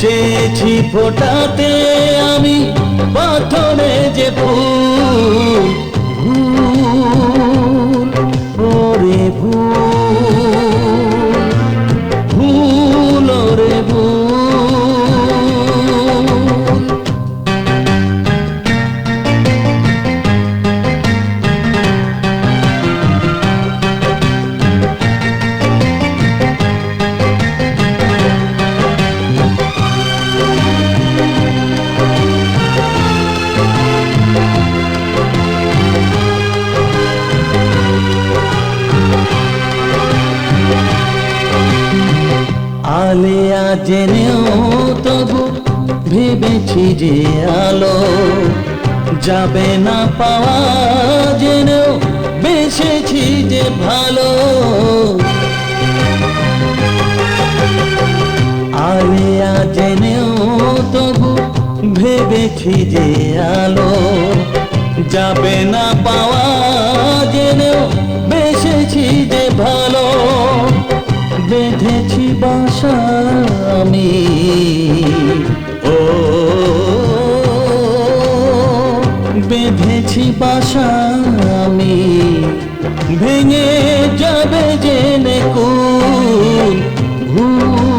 চেয়েছি ফোটাতে আমি পাথরে যে ফুল। জেনেও তবু ভেবেছি যে আলো যাবে না পাওয়া, জেনেও বেসেছি যে ভালো। আলেয়া জেনেও তবু ভেবেছি যে আলো যাবে না পাওয়া, জেনেও বেঁধেছি বাসা আমি। ও বেঁধেছি বাসা আমি। ভেঙে যাবে জেনে কোন ভুল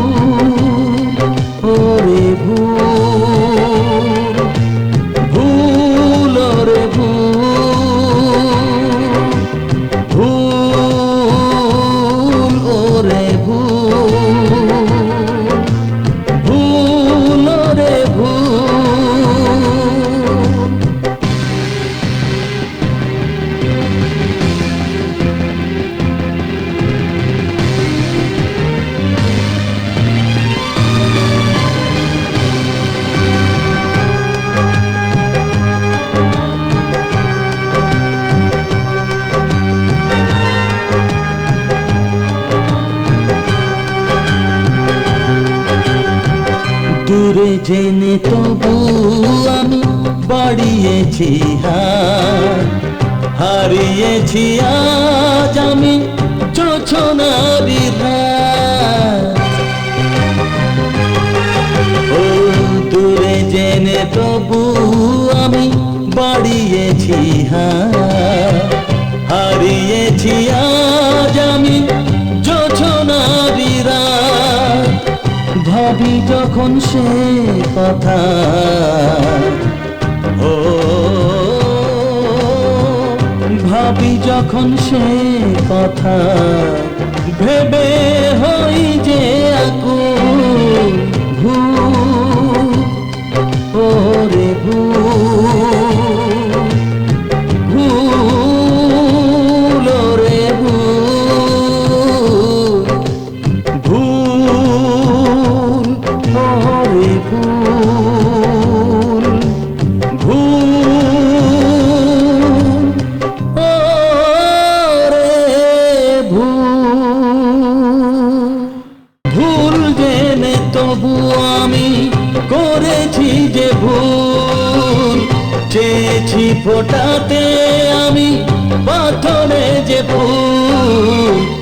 দূরে জেনে তবু আমি বাড়িয়েছি হারিয়েছি আজ আমি চোছনারি রাত। ও দূরে জেনে তবু আমি বাড়িয়েছি হারিয়েছি আজ আমি ভাবি যখন সে কথা। ও ভাবি যখন সে কথা। ভেবে হই যে আকুল তবু আমি করেছি যে ভুল চেয়েছি ফোটাতে আমি পাথরে যে ফুল।